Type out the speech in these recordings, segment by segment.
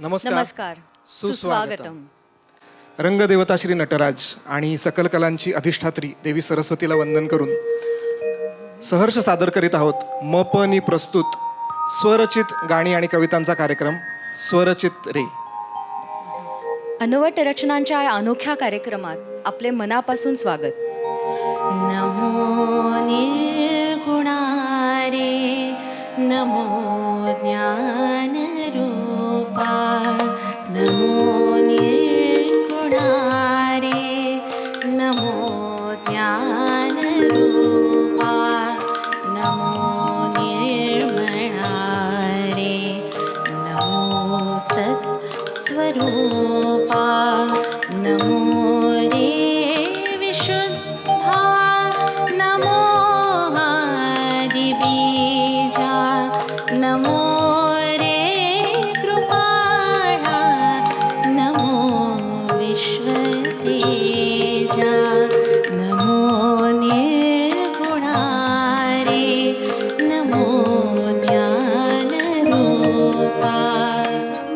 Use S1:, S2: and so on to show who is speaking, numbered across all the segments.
S1: नमस्कार.
S2: नमस्कार. सुस्वागतम.
S1: रंगदेवता श्री नटराज आणि सकल कलांची अधिष्ठात्री देवी सरस्वतीला वंदन करून सहर्ष सादर करीत आहोत मपनी प्रस्तुत स्वरचित गाणी आणि कवितांचा कार्यक्रम स्वरचित रे.
S2: अनवट रचनांच्या या अनोख्या कार्यक्रमात आपले मनापासून स्वागत. नमो निर्गुणारे नमो ज्ञान सत्स्वरूपा नमो रे विशुद्धा नमो आदिबीजा नमो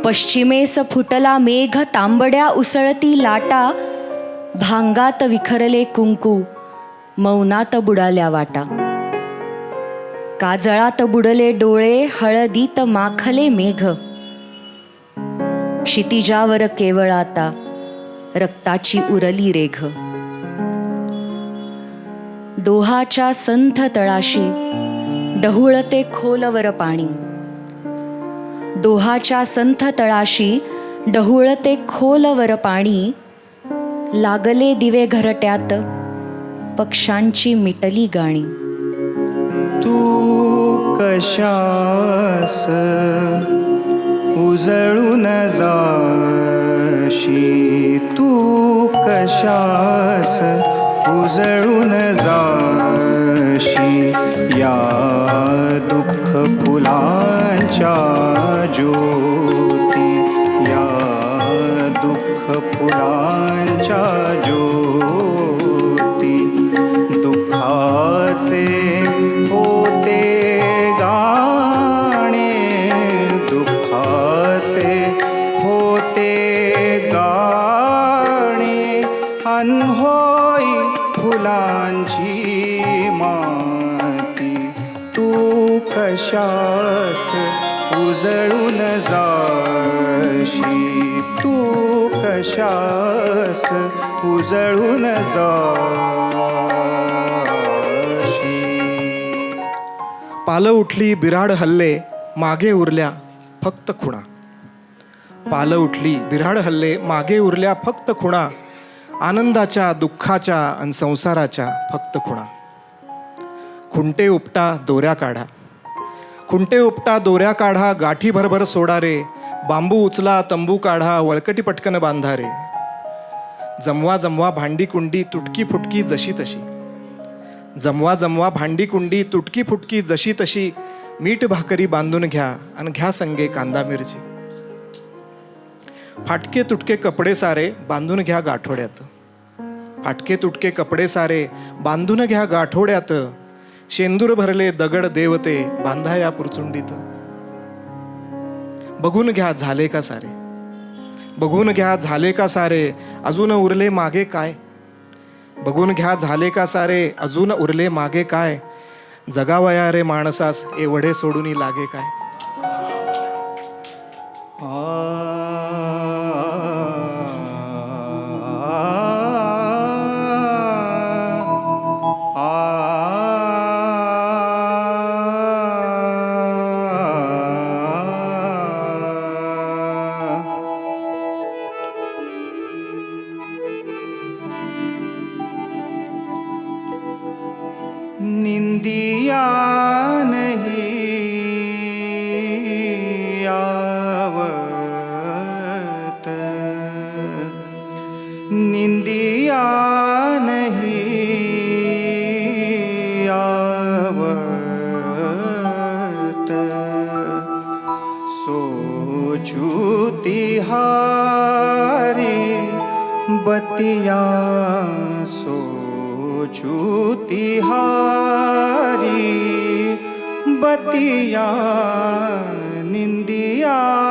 S2: पश्चिमेस फुटला मेघ तांबड्या उसळती लाटा भांगात विखरले कुंकू मौनात बुडाल्या वाटा. काजळात बुडले डोळे हळदीत माखले मेघ. क्षितिजावर केवळ आता रक्ताची उरली रेघ. डोहाच्या संथ तळाशी डहुळते खोलवर पाणी. डोहाच्या संथ तळाशी डहुळते खोलवर पाणी. लागले दिवे घरट्यात पक्ष्यांची मिटली गाणी.
S3: तू कशास उजळून जाशी तू कशास उजळून जाशी या दुःख फुलांच्या ज्योती. या दुःख फुला अनहोय फुलांची माती. तू कशास उजळून जाशी तू कशास उजळून जाशी
S1: पालं उठली बिराड हल्ले मागे उरल्या फक्त खुणा. पालं उठली बिराड हल्ले मागे उरल्या फक्त खुणा. आनंदाच्या दुःखाच्या आणि संसाराच्या फक्त खुणा. खुंटे उपटा दोऱ्या काढा. खुंटे उपटा दोऱ्या काढा गाठी भरभर सोडा रे. बांबू उचला तंबू काढा वळकटी पटकन बांधा रे. जमवा जमवा भांडी कुंडी तुटकी फुटकी जशी तशी. जमवा जमवा भांडी कुंडी तुटकी फुटकी जशी तशी. मीठ भाकरी बांधून घ्या आणि घ्या संगे कांदा मिरची. फाटके तुटके कपडे सारे बांधून घ्या गाठोड्यात. फाटके तुटके कपडे सारे बांधून घ्या गाठोड्यात. शेंदूर भरले दगड देवते बांधा या पुरचुंडीत. बघून घ्या झाले का सारे. बघून घ्या झाले का सारे अजून उरले मागे काय. बघून घ्या झाले का सारे अजून उरले मागे काय. जगावया रे माणसास एवढे सोडून लागे काय.
S3: निंदिया नहीं आवत। निंदिया नहीं आवत। सोचू तिहारी बतिया सो तिहारी बतिया निंदिया